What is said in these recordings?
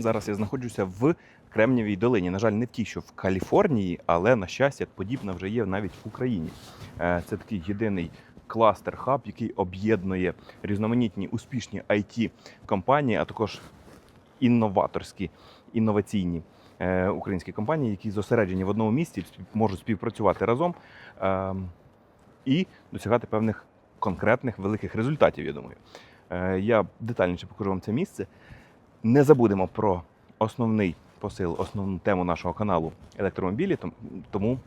Зараз я знаходжуся в Кремнівій долині. На жаль, не в тій, що в Каліфорнії, але на щастя, подібна вже є навіть в Україні. Е, Це такий єдиний кластер хаб, який об'єднує різноманітні успішні it компанії, а також інноваторські інноваційні е, українські компанії, які зосереджені в одному місці, можуть співпрацювати разом ем, і досягати певних конкретних великих результатів. Я думаю. Е, Я детальніше покажу вам це місце. Не забудемо про основний посил, основну тему нашого каналу електромобілі. Тому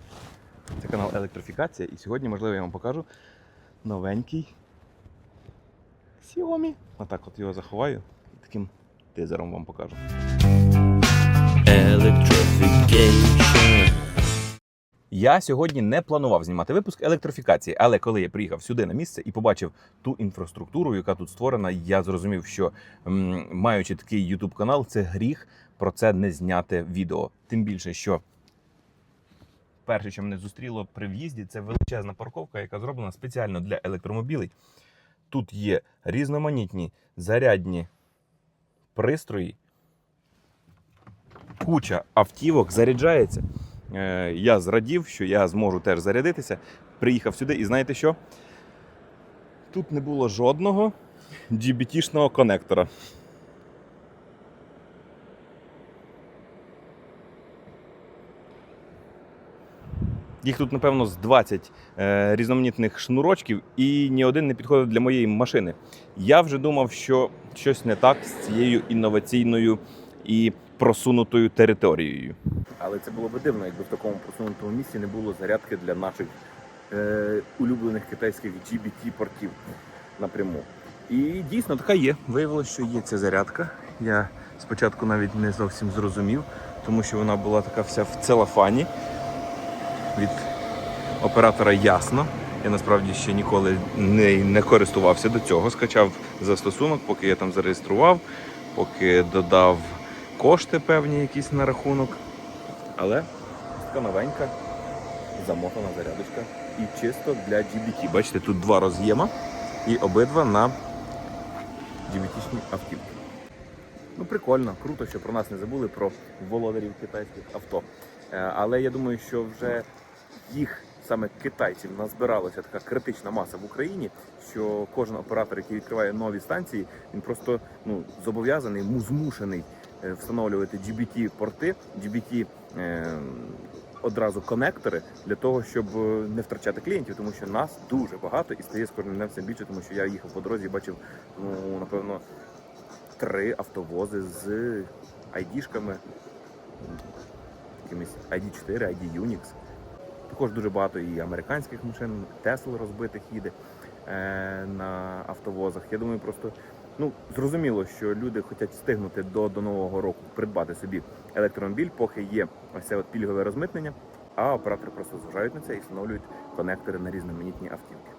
це канал Електрофікація. І сьогодні, можливо, я вам покажу новенький Xiaomi. Отак от його заховаю і таким тизером вам покажу. Electrification. Я сьогодні не планував знімати випуск електрифікації, але коли я приїхав сюди на місце і побачив ту інфраструктуру, яка тут створена, я зрозумів, що маючи такий YouTube канал, це гріх про це не зняти відео. Тим більше, що перше, що мене зустріло при в'їзді, це величезна парковка, яка зроблена спеціально для електромобілей. Тут є різноманітні зарядні пристрої, куча автівок заряджається. Е, Я зрадів, що я зможу теж зарядитися. Приїхав сюди, і знаєте що? Тут не було жодного GBT-шного конектора. Їх тут, напевно, з 20 е, різноманітних шнурочків, і ні один не підходив для моєї машини. Я вже думав, що щось не так з цією інноваційною і просунутою територією. Але це було б дивно, якби в такому просунутому місці не було зарядки для наших е, улюблених китайських GBT-портів напряму. І дійсно така є. Виявилося, що є ця зарядка. Я спочатку навіть не зовсім зрозумів, тому що вона була така вся в целофані. Від оператора ясно. Я насправді ще ніколи не, не користувався до цього. Скачав застосунок, поки я там зареєстрував, поки додав кошти певні якісь на рахунок. Але така новенька, замотана зарядочка. І чисто для GBT. Бачите, тут два роз'єма і обидва на GBT-шні автівки. Ну, прикольно, круто, що про нас не забули про володарів китайських авто. Е, Але я думаю, що вже їх саме китайців назбиралася така критична маса в Україні, що кожен оператор, який відкриває нові станції, він просто ну зобов'язаний, му змушений е, встановлювати GBT-порти, GBT е, одразу конектори для того, щоб е, не втрачати клієнтів, тому що нас дуже багато і стає з кожним днем все більше, тому що я їхав по дорозі і бачив, ну напевно, три автовози з ID-шками, якимись ID4, ID Unix. Також дуже багато і американських машин, Тесл розбитих їде е, на автовозах. Я думаю, просто ну зрозуміло, що люди хочуть встигнути до, до нового року придбати собі електромобіль, поки є ось це от пільгове розмитнення, а оператори просто зважають на це і встановлюють конектори на різноманітні автівки.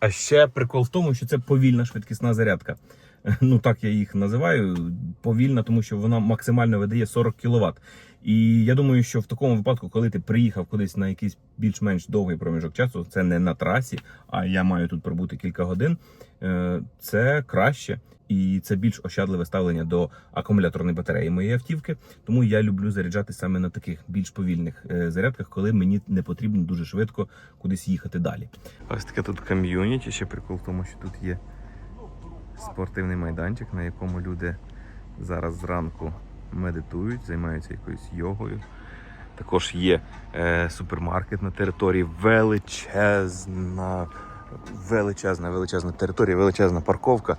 А ще прикол в тому, що це повільна швидкісна зарядка. Ну так я їх називаю. Повільна, тому що вона максимально видає 40 кВт. І я думаю, що в такому випадку, коли ти приїхав кудись на якийсь більш-менш довгий проміжок часу, це не на трасі, а я маю тут пробути кілька годин. Е, Це краще і це більш ощадливе ставлення до акумуляторної батареї моєї автівки. Тому я люблю заряджати саме на таких більш повільних е, зарядках, коли мені не потрібно дуже швидко кудись їхати далі. Ось таке тут ком'юніті. Ще прикол в тому, що тут є спортивний майданчик, на якому люди зараз зранку медитують, займаються якоюсь йогою. Також є е, супермаркет на території, величезна, величезна, величезна територія, величезна парковка,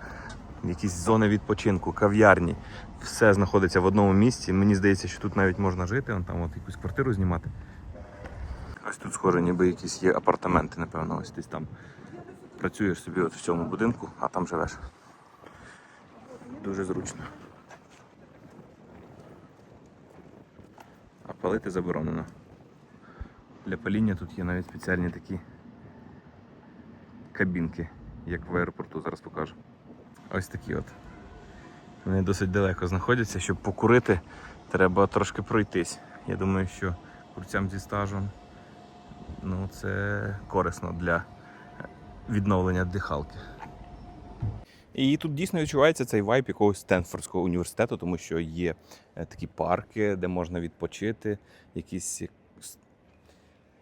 якісь зони відпочинку, кав'ярні. Все знаходиться в одному місці. Мені здається, що тут навіть можна жити, он там от якусь квартиру знімати. Ось тут схоже, ніби якісь є апартаменти, напевно, ось десь там. Працюєш собі от в цьому будинку, а там живеш. Дуже зручно. А палити заборонено. Для паління тут є навіть спеціальні такі кабінки, як в аеропорту, зараз покажу. Ось такі от. Вони досить далеко знаходяться, щоб покурити, треба трошки пройтись. Я думаю, що курцям зі стажем ну, це корисно для відновлення дихалки. І тут дійсно відчувається цей вайб якогось Стенфордського університету, тому що є е, такі парки, де можна відпочити, якісь,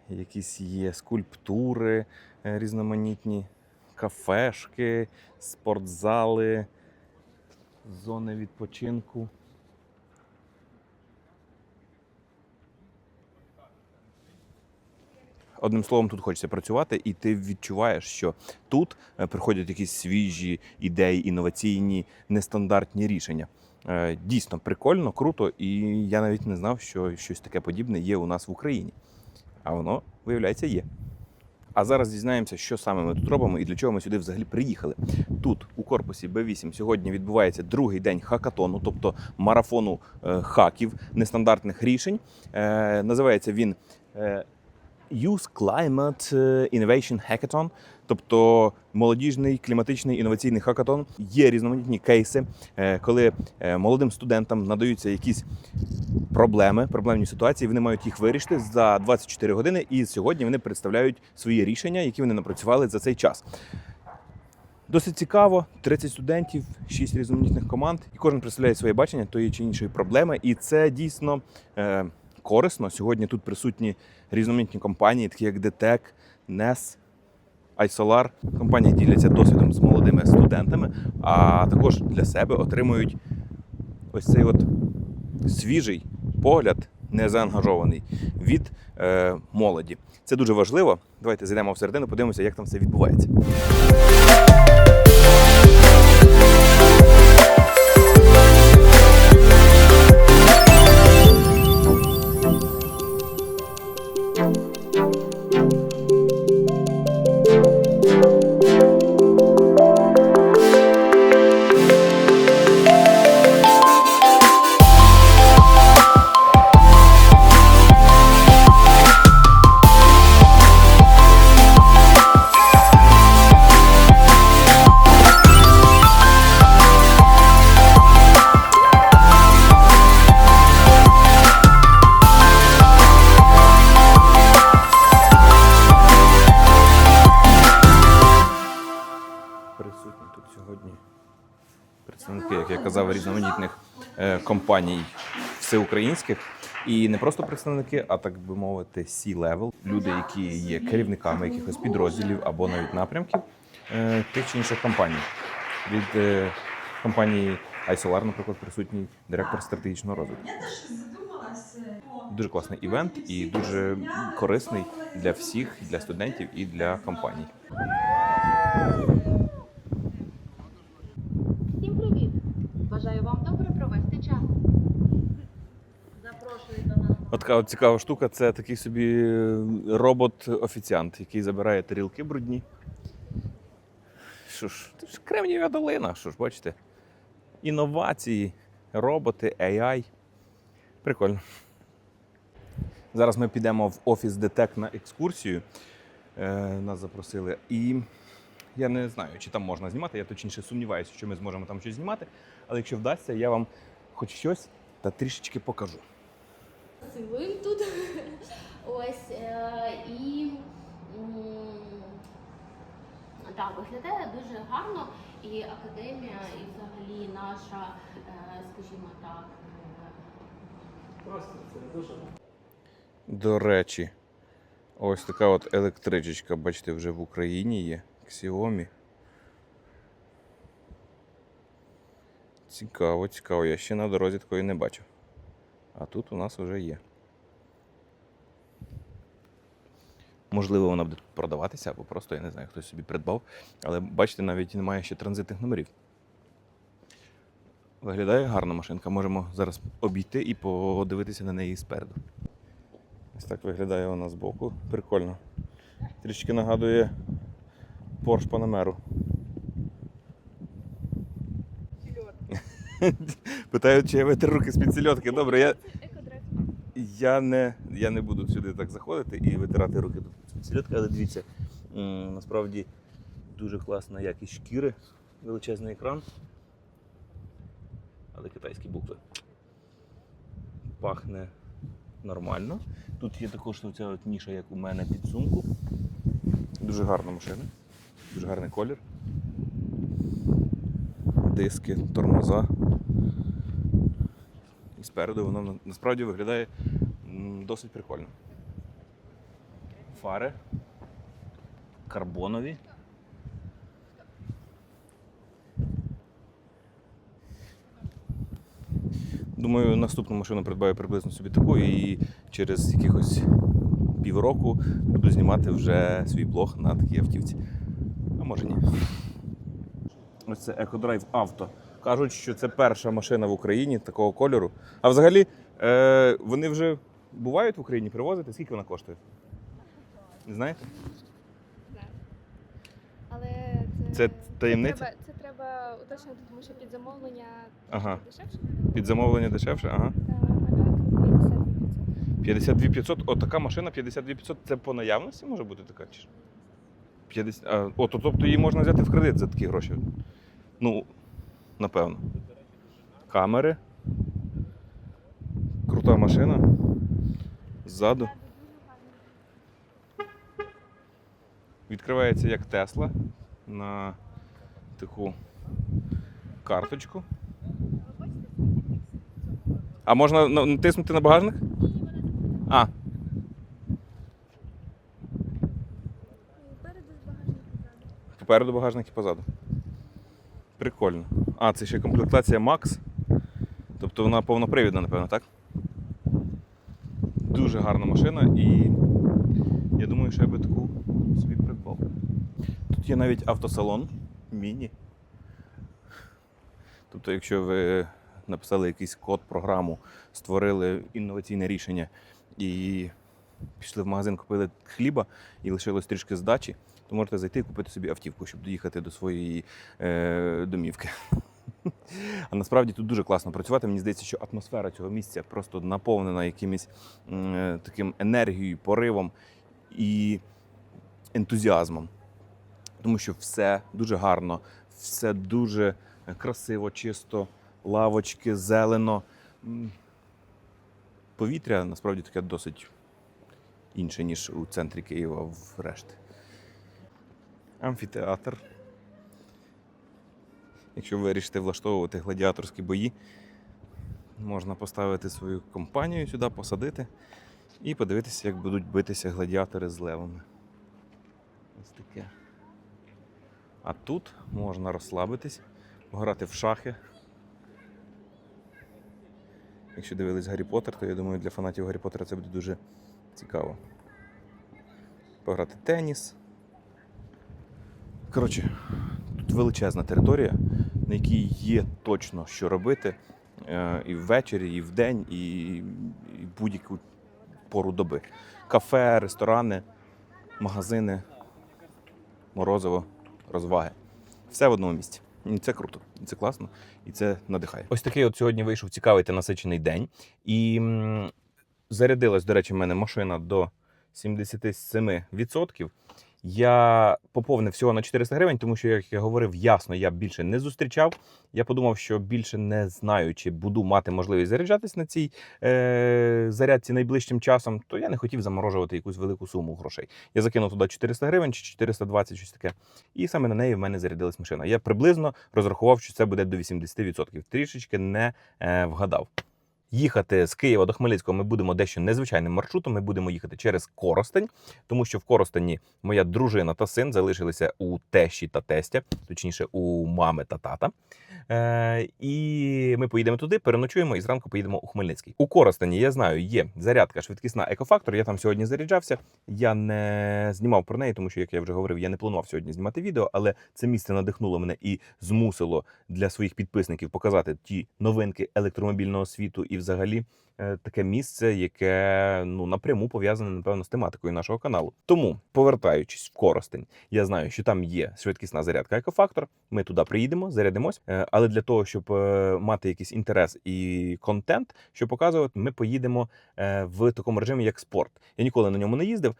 якісь є скульптури різноманітні, кафешки, спортзали, зони відпочинку. Одним словом, тут хочеться працювати, і ти відчуваєш, що тут е, приходять якісь свіжі ідеї, інноваційні, нестандартні рішення. Е, Дійсно прикольно, круто, і я навіть не знав, що щось таке подібне є у нас в Україні. А воно, виявляється, є. А зараз дізнаємося, що саме ми тут робимо і для чого ми сюди взагалі приїхали. Тут, у корпусі Б8, сьогодні відбувається другий день хакатону, тобто марафону е, хаків, нестандартних рішень. Е, називається він е, Youth Climate Innovation Hackathon, тобто молодіжний кліматичний інноваційний хакатон. Є різноманітні кейси, е, коли е, молодим студентам надаються якісь проблеми, проблемні ситуації. Вони мають їх вирішити за 24 години. І сьогодні вони представляють свої рішення, які вони напрацювали за цей час. Досить цікаво, 30 студентів, 6 різноманітних команд, і кожен представляє своє бачення тої чи іншої проблеми. І це дійсно е, корисно. Сьогодні тут присутні різноманітні компанії, такі як DTEC, NES, iSolar. Компанії діляться досвідом з молодими студентами, а також для себе отримують ось цей от свіжий погляд, не заангажований від е, молоді. Це дуже важливо. Давайте зайдемо всередину, подивимося, як там все відбувається. Присутні тут сьогодні представники, як я казав, різноманітних е, компаній всеукраїнських. І не просто представники, а так би мовити, C-level, люди, які є керівниками якихось підрозділів або навіть напрямків е, тих чи інших компаній. Від е, компанії iSolar, наприклад, присутній директор стратегічного розвитку. Дуже класний івент і дуже корисний для всіх, для студентів і для компаній. Всім привіт! Бажаю вам добре провести час. Запрошую до нас. От така от цікава штука це такий собі е, робот-офіціант, який забирає тарілки брудні. Що ж, це ж Кремнієва долина, що ж, бачите? Інновації, роботи, AI. Прикольно. Зараз ми підемо в офіс ДТЕК на екскурсію. Е, нас запросили. І я не знаю, чи там можна знімати. Я точніше сумніваюся, що ми зможемо там щось знімати. Але якщо вдасться, я вам хоч щось та трішечки покажу. Силуємо тут. Ось е, і так, виглядає дуже гарно. І академія, і взагалі наша, е, скажімо так, е, До речі, ось така от електричечка, бачите, вже в Україні є. Xiaomi. Цікаво, цікаво. Я ще на дорозі такої не бачив. А тут у нас вже є. Можливо, вона буде продаватися, або просто, я не знаю, хтось собі придбав. Але бачите, навіть немає ще транзитних номерів. Виглядає гарна машинка. Можемо зараз обійти і подивитися на неї спереду. Ось так виглядає вона збоку. Прикольно. Трішки нагадує Porsche Panamera. Питають, чи я витер руки з-під сільотки. Добре, я, я, не, я не буду сюди так заходити і витирати руки з-під сільотки, але дивіться, насправді дуже класна якість шкіри, величезний екран. Але китайські букви. Пахне нормально. Тут є також оця от ніша, як у мене під сумку. Дуже гарна машина, дуже гарний колір. Диски, тормоза. І спереду воно насправді виглядає досить прикольно. Фари карбонові. Думаю, наступну машину придбаю приблизно собі таку і через якихось півроку буду знімати вже свій блог на такій автівці. А може ні. Ось це EcoDrive Auto. Кажуть, що це перша машина в Україні такого кольору. А взагалі, е, вони вже бувають в Україні привозити? Скільки вона коштує? Не знаєте? Але Це це, таємниця? Треба, це треба уточнити, тому що під замовлення Ага. дешевше. Під замовлення дешевше? Ага. Та, а так 50 52 500. О, така машина 52 500. Це по наявності може бути така? Чи? ж? 50, а, о, то, тобто її можна взяти в кредит за такі гроші. Ну, напевно. Камери. Крута машина. Ззаду. Відкривається як Тесла на таку карточку. А можна натиснути на багажник? А, Переду з багажника попереду багажник і позаду. Прикольно. А, це ще комплектація Max. Тобто вона повнопривідна, напевно, так? Дуже гарна машина і я думаю, що я би таку собі придбав. Тут є навіть автосалон міні. Тобто, якщо ви написали якийсь код, програму, створили інноваційне рішення і пішли в магазин, купили хліба і лишилось трішки здачі, то можете зайти і купити собі автівку, щоб доїхати до своєї е, домівки. А насправді тут дуже класно працювати. Мені здається, що атмосфера цього місця просто наповнена якимось е, таким енергією, поривом і ентузіазмом. Тому що все дуже гарно, все дуже красиво, чисто, лавочки, зелено. Повітря насправді таке досить інше, ніж у центрі Києва в решти. Амфітеатр. Якщо ви вирішите влаштовувати гладіаторські бої, можна поставити свою компанію сюди, посадити і подивитися, як будуть битися гладіатори з левами. Ось таке. А тут можна розслабитись, пограти в шахи. Якщо дивились Гаррі Поттер, то я думаю, для фанатів Гаррі Поттера це буде дуже цікаво. Пограти теніс. Коротше, тут величезна територія, на якій є точно що робити е, і ввечері, і вдень, і, будь-яку пору доби. Кафе, ресторани, магазини, морозиво, розваги. Все в одному місці. І це круто, і це класно, і це надихає. Ось такий от сьогодні вийшов цікавий та насичений день. І зарядилась, до речі, в мене машина до 77%. Я поповнив всього на 400 гривень, тому що, як я говорив, ясно, я більше не зустрічав. Я подумав, що більше не знаю, чи буду мати можливість заряджатись на цій е- зарядці найближчим часом, то я не хотів заморожувати якусь велику суму грошей. Я закинув туди 400 гривень чи 420, щось таке. І саме на неї в мене зарядилась машина. Я приблизно розрахував, що це буде до 80%. Трішечки не е, вгадав. Їхати з Києва до Хмельницького ми будемо дещо незвичайним маршрутом. Ми будемо їхати через Коростень, тому що в Коростені моя дружина та син залишилися у тещі та тестя, точніше, у мами та тата. Е, і ми поїдемо туди, переночуємо і зранку поїдемо у Хмельницький. У Коростені, я знаю, є зарядка швидкісна екофактор. Я там сьогодні заряджався. Я не знімав про неї, тому що, як я вже говорив, я не планував сьогодні знімати відео, але це місце надихнуло мене і змусило для своїх підписників показати ті новинки електромобільного світу і взагалі. е, Таке місце, яке ну напряму пов'язане напевно з тематикою нашого каналу. Тому, повертаючись в Коростень, я знаю, що там є швидкісна зарядка екофактор. Ми туди приїдемо, зарядимось. Е, Але для того, щоб е, мати якийсь інтерес і контент, що показувати, ми поїдемо в такому режимі, як спорт. Я ніколи на ньому не їздив.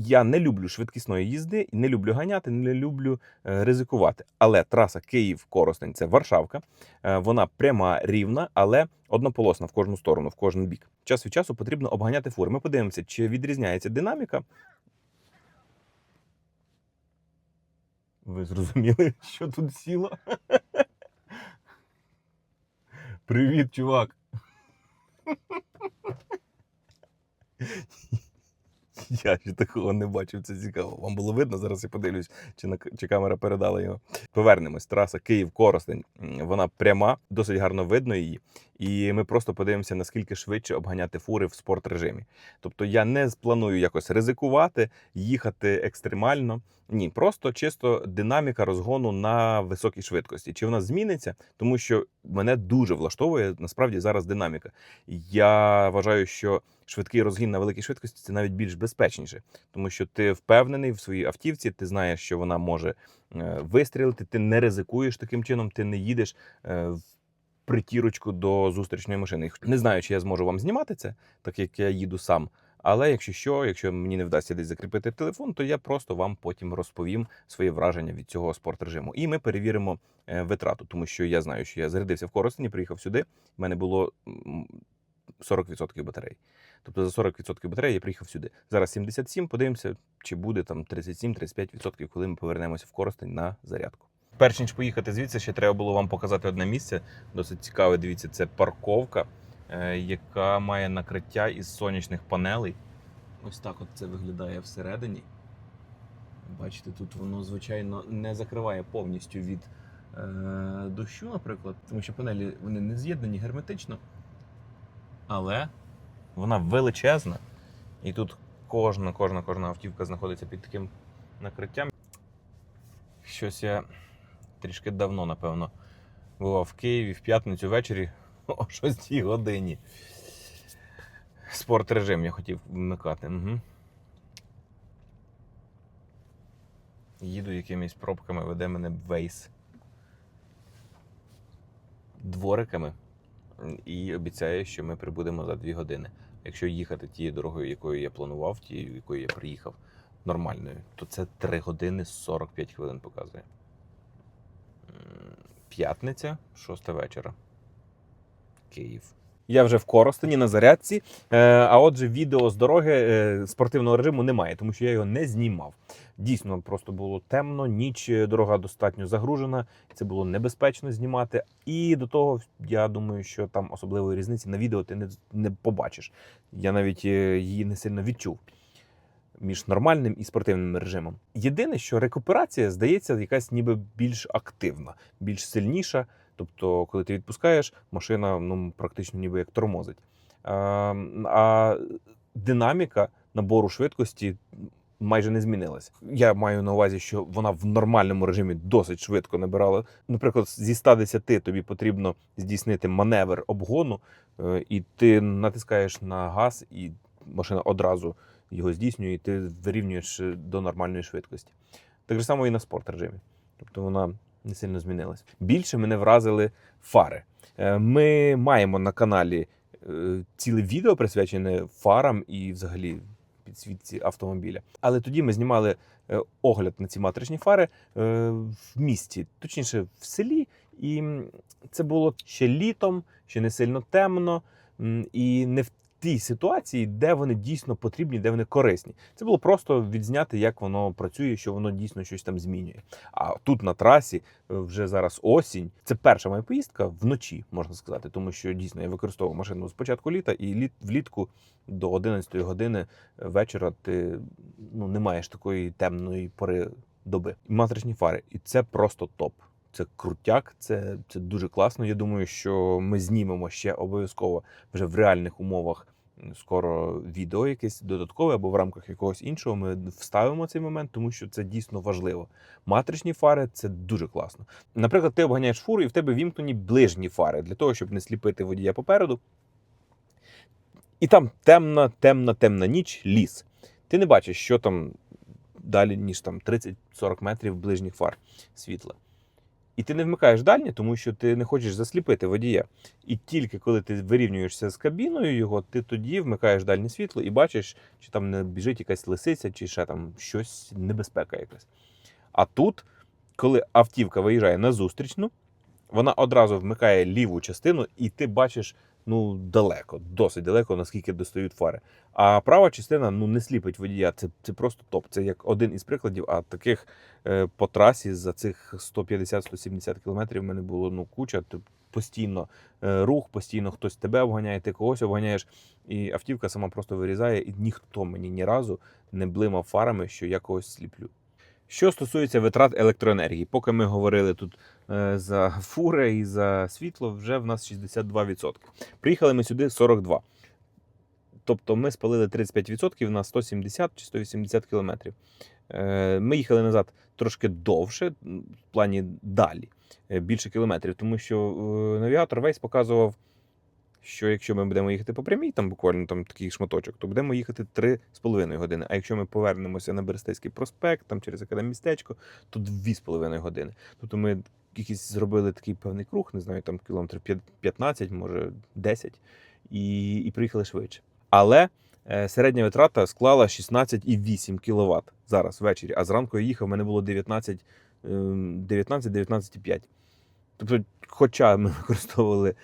Я не люблю швидкісної їзди, не люблю ганяти, не люблю е, ризикувати. Але траса Київ-Коростень це Варшавка. Е, Вона пряма, рівна, але однополосна в кожну сторону, в кожен бік. Час від часу потрібно обганяти фури. Ми подивимося, чи відрізняється динаміка. Ви зрозуміли, що тут сіло? Привіт, чувак. Я ще такого не бачив, це цікаво. Вам було видно, зараз я подивлюсь, чи, на, чи камера передала його. Повернемось. Траса Київ-Коростень. Вона пряма, досить гарно видно її. І ми просто подивимося, наскільки швидше обганяти фури в спорт-режимі. Тобто я не планую якось ризикувати, їхати екстремально. Ні, просто чисто динаміка розгону на високій швидкості. Чи вона зміниться? Тому що мене дуже влаштовує насправді зараз динаміка. Я вважаю, що швидкий розгін на великій швидкості це навіть більш безпечніше, тому що ти впевнений в своїй автівці, ти знаєш, що вона може е, вистрілити, ти не ризикуєш таким чином, ти не їдеш е, в притірочку до зустрічної машини. Не знаю, чи я зможу вам знімати це, так як я їду сам. Але якщо що, якщо мені не вдасться десь закріпити телефон, то я просто вам потім розповім свої враження від цього спортрежиму. І ми перевіримо е, витрату, тому що я знаю, що я зарядився в Коростені, приїхав сюди. в мене було м, 40% батареї. Тобто за 40% батареї я приїхав сюди. Зараз 77, подивимося, чи буде там 37-35%, коли ми повернемося в Коростень на зарядку. Перш ніж поїхати звідси, ще треба було вам показати одне місце. Досить цікаве. Дивіться, це парковка, е, яка має накриття із сонячних панелей. Ось так от це виглядає всередині. Бачите, тут воно, звичайно, не закриває повністю від е, дощу, наприклад, тому що панелі вони не з'єднані герметично. Але вона величезна. І тут кожна, кожна, кожна автівка знаходиться під таким накриттям. Щось я трішки давно, напевно, бував в Києві в п'ятницю ввечері о 6 годині. Спорт режим я хотів вмикати. Угу. Їду якимись пробками, веде мене Вейс. Двориками. І обіцяє, що ми прибудемо за 2 години. Якщо їхати тією дорогою, якою я планував, тією, якою я приїхав, нормальною, то це 3 години 45 хвилин показує. П'ятниця, 6 вечора. Київ. Я вже в Коростені на зарядці. Е, а отже, відео з дороги е, спортивного режиму немає, тому що я його не знімав. Дійсно, просто було темно, ніч, е, дорога достатньо загружена. Це було небезпечно знімати. І до того я думаю, що там особливої різниці на відео ти не, не побачиш. Я навіть її не сильно відчув між нормальним і спортивним режимом. Єдине, що рекуперація здається якась ніби більш активна, більш сильніша. Тобто, коли ти відпускаєш, машина ну, практично ніби як тормозить. А, динаміка набору швидкості майже не змінилася. Я маю на увазі, що вона в нормальному режимі досить швидко набирала. Наприклад, зі 110 тобі потрібно здійснити маневр обгону, е, і ти натискаєш на газ, і машина одразу його здійснює, і ти вирівнюєш е, до нормальної швидкості. Так же само і на спорт режимі. Тобто вона не сильно змінилась. Більше мене вразили фари. Е, Ми маємо на каналі е, ціле відео присвячене фарам і взагалі підсвітці автомобіля. Але тоді ми знімали огляд на ці матричні фари в місті, точніше в селі. І це було ще літом, ще не сильно темно, і не в тій ситуації, де вони дійсно потрібні, де вони корисні. Це було просто відзняти, як воно працює, що воно дійсно щось там змінює. А тут на трасі е, вже зараз осінь. Це перша моя поїздка вночі, можна сказати, тому що дійсно я використовував машину з початку літа, і літ влітку до 11 години вечора ти ну не маєш такої темної пори доби. Матричні фари, і це просто топ. Це крутяк, це, це дуже класно. Я думаю, що ми знімемо ще обов'язково вже в реальних умовах скоро відео якесь додаткове або в рамках якогось іншого. Ми вставимо цей момент, тому що це дійсно важливо. Матричні фари це дуже класно. Наприклад, ти обганяєш фуру, і в тебе вімкнені ближні фари для того, щоб не сліпити водія попереду. І там темна, темна, темна ніч, ліс. Ти не бачиш, що там далі, ніж там 30-40 метрів ближніх фар світла. І ти не вмикаєш дальні, тому що ти не хочеш засліпити водія. І тільки коли ти вирівнюєшся з кабіною його, ти тоді вмикаєш дальнє світло і бачиш, чи там не біжить якась лисиця, чи ще там щось небезпека якась. А тут, коли автівка виїжджає на зустрічну, вона одразу вмикає ліву частину, і ти бачиш ну далеко, досить далеко, наскільки достають фари. А права частина ну не сліпить водія. Це, це просто топ. Це як один із прикладів. А таких е, по трасі за цих 150-170 кілометрів в мене було ну куча. Постійно е, рух, постійно хтось тебе обганяє, ти когось обганяєш. І автівка сама просто вирізає, і ніхто мені ні разу не блимав фарами, що я когось сліплю. Що стосується витрат електроенергії, поки ми говорили тут е, за фури і за світло, вже в нас 62%. Приїхали ми сюди 42%. Тобто ми спалили 35% на 170 чи 180 кілометрів. Е, Ми їхали назад трошки довше, в плані далі, е, більше кілометрів, тому що навігатор весь показував, що якщо ми будемо їхати по прямій, там буквально там такий шматочок, то будемо їхати 3,5 години. А якщо ми повернемося на Берестейський проспект, там через академістечко, то 2,5 години. Тобто ми якийсь зробили такий певний круг, не знаю, там кілометрів 15, може 10, і, і приїхали швидше. Але е, середня витрата склала 16,8 кВт зараз ввечері, а зранку я їхав, в мене було 19, ем, 19 19,5. Тобто, хоча ми використовували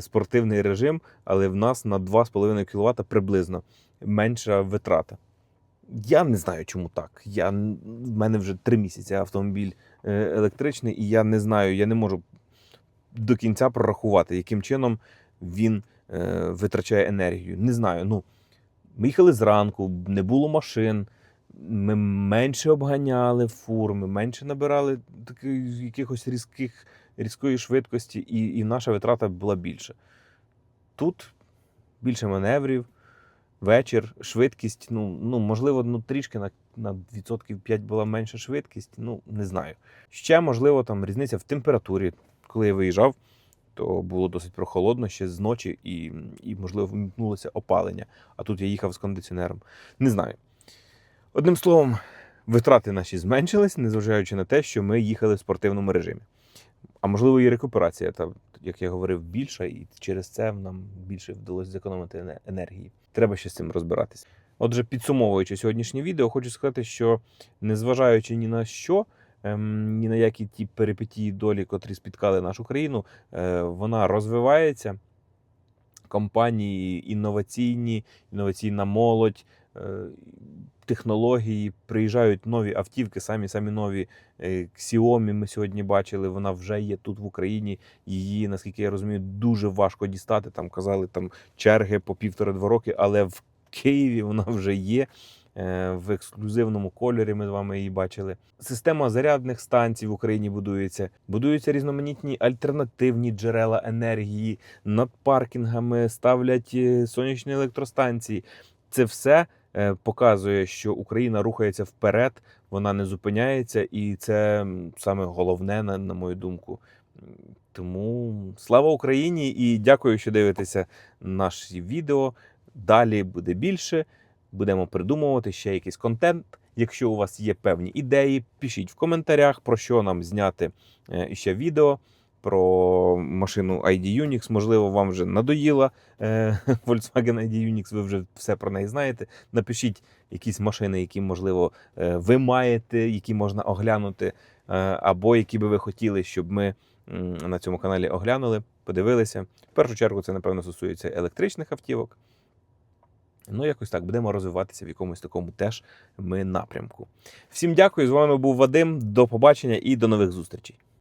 спортивний режим, але в нас на 2,5 кВт приблизно менша витрата. Я не знаю, чому так. Я, в мене вже три місяці автомобіль е, електричний, і я не знаю, я не можу до кінця прорахувати, яким чином він е, витрачає енергію. Не знаю. Ну, ми їхали зранку, не було машин, ми менше обганяли фур, ми менше набирали таких якихось різких, різкої швидкості, і, і наша витрата була більша. Тут більше маневрів, вечір, швидкість. Ну, ну можливо, ну, трішки на, на відсотків 5 була менша швидкість, ну не знаю. Ще, можливо, там різниця в температурі. Коли я виїжджав, то було досить прохолодно ще з ночі, і, і можливо, вмикнулося опалення. А тут я їхав з кондиціонером. Не знаю. Одним словом, витрати наші зменшились, незважаючи на те, що ми їхали в спортивному режимі. А можливо, і рекуперація, та, як я говорив, більша, і через це нам більше вдалося зекономити енергії. Треба ще з цим розбиратися. Отже, підсумовуючи сьогоднішнє відео, хочу сказати, що незважаючи ні на що, ем, ні на які ті перипетії долі, котрі спіткали нашу країну, е, вона розвивається. Компанії інноваційні, інноваційна молодь, технології, приїжджають нові автівки, самі самі нові. Е, Xiaomi ми сьогодні бачили, вона вже є тут в Україні. Її, наскільки я розумію, дуже важко дістати. Там казали там черги по півтора-два роки, але в Києві вона вже є. е, В ексклюзивному кольорі ми з вами її бачили. Система зарядних станцій в Україні будується. Будуються різноманітні альтернативні джерела енергії. Над паркінгами ставлять е, сонячні електростанції. Це все е, показує, що Україна рухається вперед, вона не зупиняється, і це саме головне, на, на мою думку. Тому слава Україні і дякую, що дивитеся наші відео. Далі буде більше. Будемо придумувати ще якийсь контент. Якщо у вас є певні ідеї, пишіть в коментарях, про що нам зняти е, ще відео. Про машину ID Unix, можливо, вам вже надоїла е, Volkswagen ID Unix, ви вже все про неї знаєте. Напишіть якісь машини, які, можливо, е, ви маєте, які можна оглянути, е, або які би ви хотіли, щоб ми на цьому каналі оглянули, подивилися. В першу чергу це, напевно, стосується електричних автівок. Ну, якось так будемо розвиватися в якомусь такому теж ми напрямку. Всім дякую. З вами був Вадим. До побачення і до нових зустрічей.